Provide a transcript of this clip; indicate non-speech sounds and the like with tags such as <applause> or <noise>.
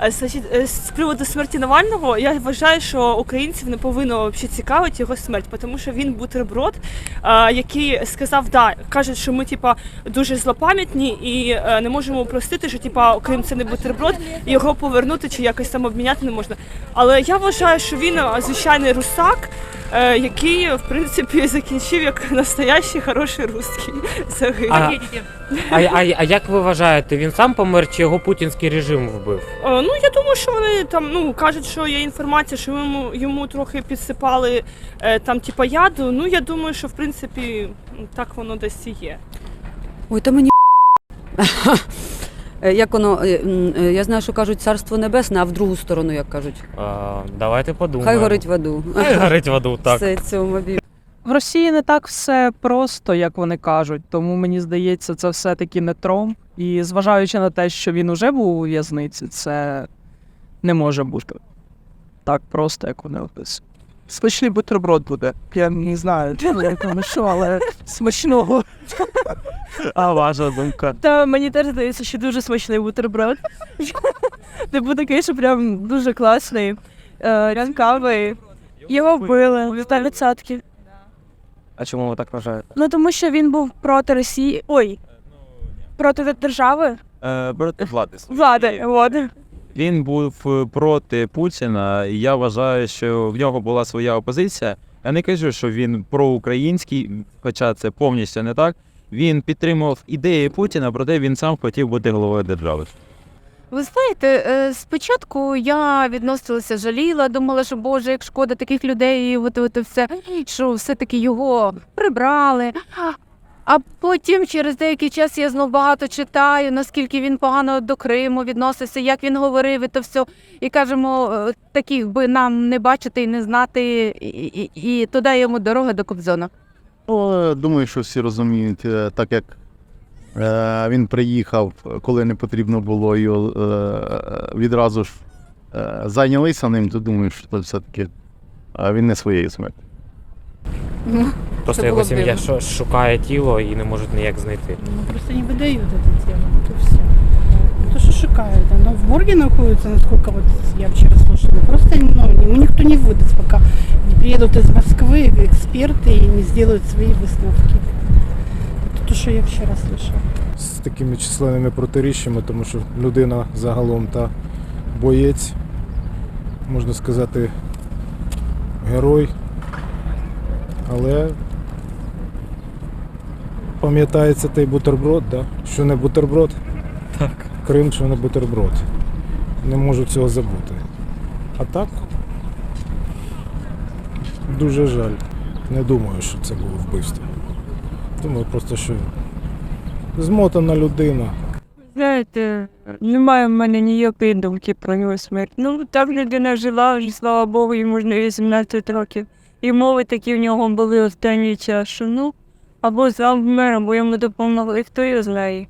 Е, е, з приводу смерті Навального, я вважаю, що українців не повинно взагалі цікавити його смерть, тому що він бутерброд, е, який сказав, да, кажуть, що ми типа дуже злопам'ятні і не можемо простити, що типа Крим це не бутерброд, його повернути чи якось там обміняти не можна. Але я вважаю, що він звичайний русак, який в принципі закінчив як настоящий хороший русський загинув. А, а, а, а як ви вважаєте, він сам помер чи його путінський режим вбив? Е, Ну, я думаю, що вони там ну кажуть, що є інформація, що йому йому трохи підсипали е, там, типа яду. Ну я думаю, що в принципі так воно десь і є. Ой, то мені. <laughs> Е, Як воно, е, е, я знаю, що кажуть царство небесне, а в другу сторону, як кажуть. А, давайте подумаємо. Хай горить в аду. Хай горить в аду, <laughs> так. Все цьому. В Росії не так все просто, як вони кажуть, тому мені здається, це все-таки не Тромп. І зважаючи на те, що він уже був у в'язниці, це не може бути так просто, як вони описують. Смачний бутерброд буде. Я не знаю, як що, але смачного. А ваша думка? Та мені теж здається, що дуже смачний бутерброд. Типу такий, що прям дуже класний, е, цікавий. Його вбили 100%. А чому ви так вважаєте? Ну тому що він був проти Росії. Ой, проти держави. Е, проти влади. Влади. От. Він був е, проти Путіна, і я вважаю, що в нього була своя опозиція. Я не кажу, що він проукраїнський, хоча це повністю не так. Він підтримував ідеї Путіна, проте він сам хотів бути головою держави. Ви знаєте, е, спочатку я відносилася жаліла, думала, що Боже, як шкода таких людей, от, от все, що все-таки його прибрали. А потім через деякий час я знов багато читаю, наскільки він погано до Криму відносився, як він говорив, і то все. І кажемо, е, таких би нам не бачити і не знати, і, і, і туди йому дорога до Кобзона. Ну, думаю, що всі розуміють, е, так як е, він приїхав, коли не потрібно було його відразу ж зайнялися ним, то думаю, що це все-таки він не своєї смерті. Просто Це його було б сім'я дивно. шу- шукає тіло і не можуть ніяк знайти. Ну, просто не выдают эту тему, вот и все. То, что шикают, оно в морге находится, насколько вот я вчера слушала. Просто ну, ему никто не выдаст, пока не приедут из Москвы эксперты и не сделают свои выставки. Это то, что я вчера слышала. з такими численними протиріччями, тому що людина загалом та боєць, можна сказати, герой. але пам'ятається той бутерброд, да? що не бутерброд, Так. Крим, що не бутерброд. Не можу цього забути. А так, дуже жаль. Не думаю, що це було вбивство. Думаю просто, що змотана людина. Знаєте, немає в мене ніякої думки про його смерть. Ну, так людина жила, слава Богу, йому ж не 18 років. І мови такі в нього були останній час, ну, або завмер, вмер, або йому допомогли, хто його знає.